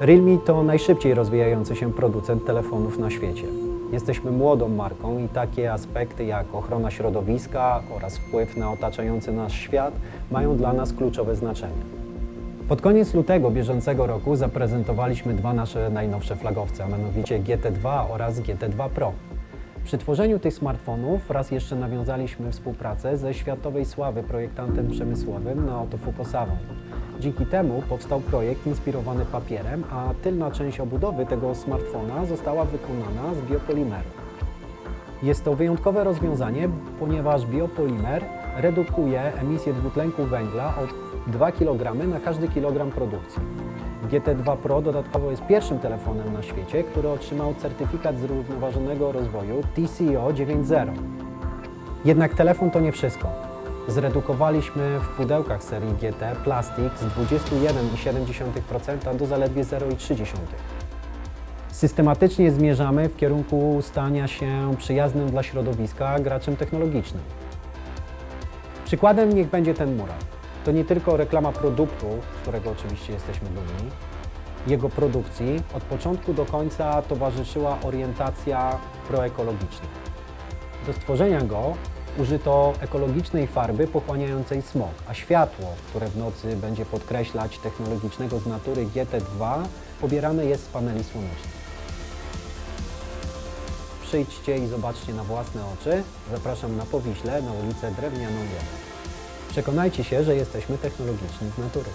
Realme to najszybciej rozwijający się producent telefonów na świecie. Jesteśmy młodą marką i takie aspekty jak ochrona środowiska oraz wpływ na otaczający nas świat mają dla nas kluczowe znaczenie. Pod koniec lutego bieżącego roku zaprezentowaliśmy dwa nasze najnowsze flagowce, a mianowicie GT2 oraz GT2 Pro. Przy tworzeniu tych smartfonów raz jeszcze nawiązaliśmy współpracę ze światowej sławy projektantem przemysłowym Naoto Fukusawa. Dzięki temu powstał projekt inspirowany papierem, a tylna część obudowy tego smartfona została wykonana z biopolimeru. Jest to wyjątkowe rozwiązanie, ponieważ biopolimer redukuje emisję dwutlenku węgla o 2 kg na każdy kilogram produkcji. GT2 Pro dodatkowo jest pierwszym telefonem na świecie, który otrzymał certyfikat zrównoważonego rozwoju TCO 9.0. Jednak telefon to nie wszystko. Zredukowaliśmy w pudełkach serii GT plastik z 21,7% do zaledwie 0,3%. Systematycznie zmierzamy w kierunku stania się przyjaznym dla środowiska graczem technologicznym. Przykładem niech będzie ten mural. To nie tylko reklama produktu, którego oczywiście jesteśmy dumni. Jego produkcji od początku do końca towarzyszyła orientacja proekologiczna. Do stworzenia go użyto ekologicznej farby pochłaniającej smog, a światło, które w nocy będzie podkreślać technologicznego z natury GT2, pobierane jest z paneli słonecznych. Przyjdźcie i zobaczcie na własne oczy. Zapraszam na Powiśle, na ulicę Drewnianą 1. Przekonajcie się, że jesteśmy technologiczni z natury.